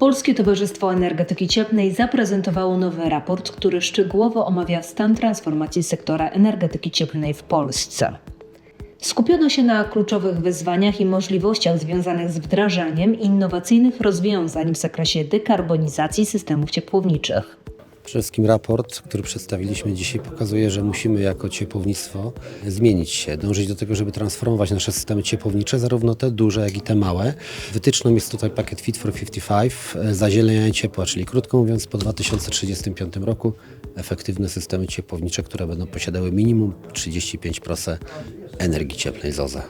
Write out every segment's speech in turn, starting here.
Polskie Towarzystwo Energetyki Cieplnej zaprezentowało nowy raport, który szczegółowo omawia stan transformacji sektora energetyki cieplnej w Polsce. Skupiono się na kluczowych wyzwaniach i możliwościach związanych z wdrażaniem innowacyjnych rozwiązań w zakresie dekarbonizacji systemów ciepłowniczych. Przede wszystkim raport, który przedstawiliśmy dzisiaj, pokazuje, że musimy jako ciepłownictwo zmienić się, dążyć do tego, żeby transformować nasze systemy ciepłownicze, zarówno te duże, jak i te małe. Wytyczną jest tutaj pakiet Fit for 55, e, zazielenianie ciepła, czyli krótko mówiąc, po 2035 roku efektywne systemy ciepłownicze, które będą posiadały minimum 35% energii cieplnej z OZE.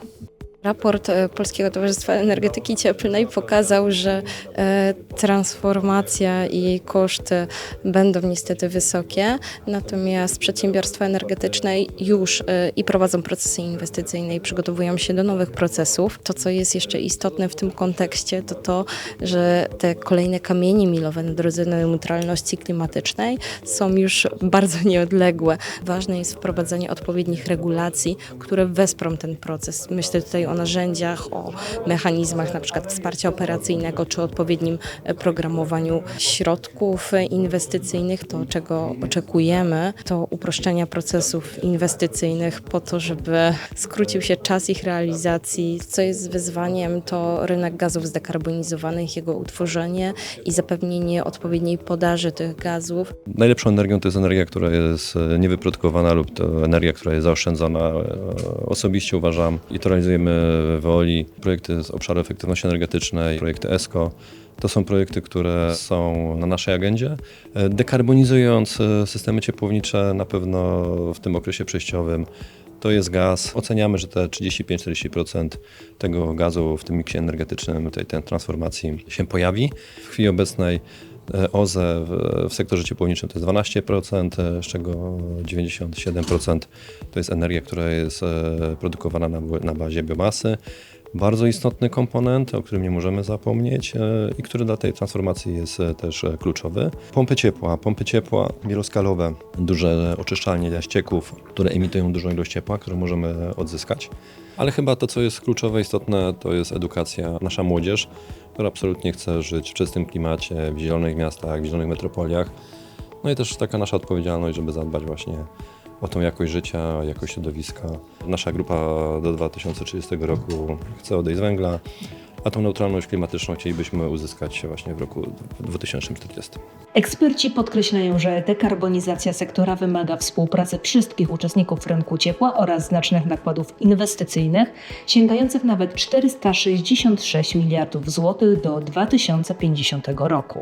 Raport e, Polskiego Towarzystwa Energetyki Cieplnej pokazał, że e, transformacja i jej koszty będą niestety wysokie, natomiast przedsiębiorstwa energetyczne już e, i prowadzą procesy inwestycyjne i przygotowują się do nowych procesów. To, co jest jeszcze istotne w tym kontekście, to to, że te kolejne kamienie milowe na drodze do neutralności klimatycznej są już bardzo nieodległe. Ważne jest wprowadzenie odpowiednich regulacji, które wesprą ten proces. Myślę tutaj o narzędziach, o mechanizmach na przykład wsparcia operacyjnego czy odpowiednim programowaniu środków inwestycyjnych. To, czego oczekujemy, to uproszczenia procesów inwestycyjnych po to, żeby skrócił się czas ich realizacji. Co jest wyzwaniem, to rynek gazów zdekarbonizowanych, jego utworzenie i zapewnienie odpowiedniej podaży tych gazów. Najlepszą energią to jest energia, która jest e, niewyprodukowana lub to energia, która jest zaoszczędzona. E, Osobiście uważam i to realizujemy w Oli projekty z obszaru efektywności energetycznej, projekty ESCO. To są projekty, które są na naszej agendzie. E, Dekarbonizując e, systemy ciepłownicze na pewno w tym okresie przejściowym to jest gaz. Oceniamy, że te 35-40% tego gazu w tym miksie energetycznym, tej, tej transformacji się pojawi. W chwili obecnej OZE w, w sektorze ciepłowniczym to jest 12%, e, z czego 97% to jest energia, która jest e, produkowana na, na bazie biomasy. Bardzo istotny komponent, o którym nie możemy zapomnieć e, i który dla tej transformacji jest e, też e, kluczowy. Pompy ciepła. Pompy ciepła wieloskalowe, duże oczyszczalnie ścieków, które emitują dużą ilość ciepła, które możemy odzyskać. Ale chyba to, co jest kluczowe, istotne, to jest edukacja. Nasza młodzież, która absolutnie chce żyć w czystym klimacie, w zielonych miastach, w zielonych metropoliach. No i też taka nasza odpowiedzialność, żeby zadbać właśnie o tą jakość życia, jakość środowiska. Nasza grupa do 2030 roku chce odejść z węgla, a tą neutralność klimatyczną chcielibyśmy uzyskać właśnie w roku 2040. Eksperci podkreślają, że dekarbonizacja sektora wymaga współpracy wszystkich uczestników rynku ciepła oraz znacznych nakładów inwestycyjnych, sięgających nawet 466 miliardów złotych do 2050 roku.